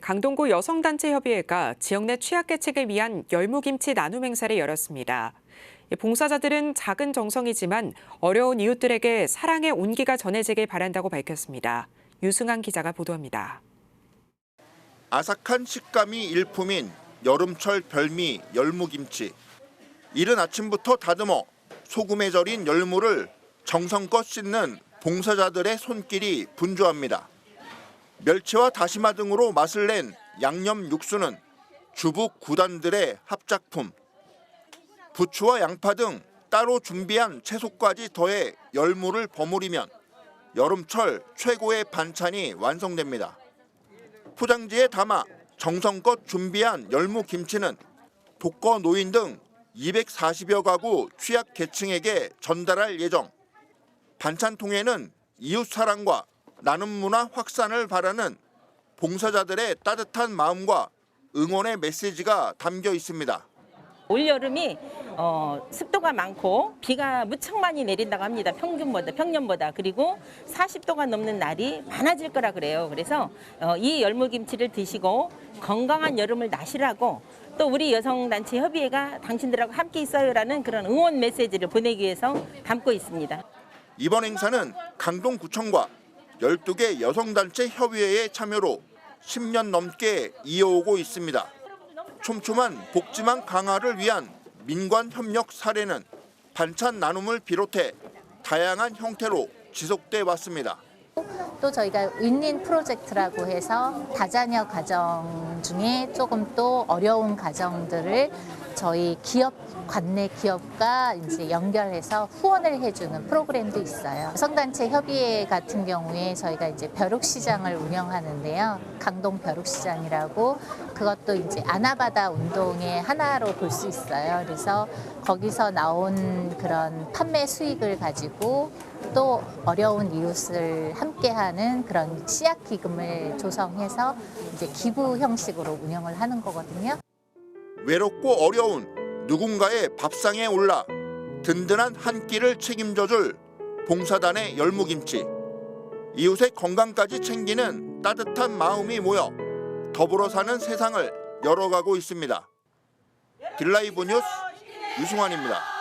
강동구 여성단체협의회가 지역 내 취약계층을 위한 열무김치 나눔 행사를 열었습니다. 봉사자들은 작은 정성이지만 어려운 이웃들에게 사랑의 온기가 전해지길 바란다고 밝혔습니다. 유승환 기자가 보도합니다. 아삭한 식감이 일품인 여름철 별미 열무김치. 이른 아침부터 다듬어 소금에 절인 열무를 정성껏 씻는 봉사자들의 손길이 분주합니다. 멸치와 다시마 등으로 맛을 낸 양념 육수는 주북 구단들의 합작품. 부추와 양파 등 따로 준비한 채소까지 더해 열무를 버무리면 여름철 최고의 반찬이 완성됩니다. 포장지에 담아 정성껏 준비한 열무 김치는 독거 노인 등 240여 가구 취약 계층에게 전달할 예정. 반찬통에는 이웃 사랑과 나눔 문화 확산을 바라는 봉사자들의 따뜻한 마음과 응원의 메시지가 담겨 있습니다. 올여름이 어, 습도가 많고 비가 무척 많이 내린다고 합니다. 평균보다 평년보다 그리고 40도가 넘는 날이 많아질 거라 그래요. 그래서 어, 이 열무김치를 드시고 건강한 여름을 나시라고 또 우리 여성단체 협의회가 당신들하고 함께 있어요라는 그런 응원 메시지를 보내기 위해서 담고 있습니다. 이번 행사는 강동구청과 12개 여성단체 협의회의 참여로 10년 넘게 이어오고 있습니다. 촘촘한 복지망 강화를 위한 민관 협력 사례는 반찬 나눔을 비롯해 다양한 형태로 지속돼 왔습니다. 또 저희가 윈윈 프로젝트라고 해서 다자녀 가정 중에 조금 또 어려운 가정들을 저희 기업 관내 기업과 이제 연결해서 후원을 해주는 프로그램도 있어요. 성단체 협의회 같은 경우에 저희가 이제 벼룩시장을 운영하는데요. 강동 벼룩시장이라고 그것도 이제 아나바다 운동의 하나로 볼 수 있어요. 그래서 거기서 나온 그런 판매 수익을 가지고 또 어려운 이웃을 함께하는 그런 씨앗 기금을 조성해서 이제 기부 형식으로 운영을 하는 거거든요. 외롭고 어려운 누군가의 밥상에 올라 든든한 한 끼를 책임져줄 봉사단의 열무김치. 이웃의 건강까지 챙기는 따뜻한 마음이 모여 더불어 사는 세상을 열어가고 있습니다. 딜라이브 뉴스 유승환입니다.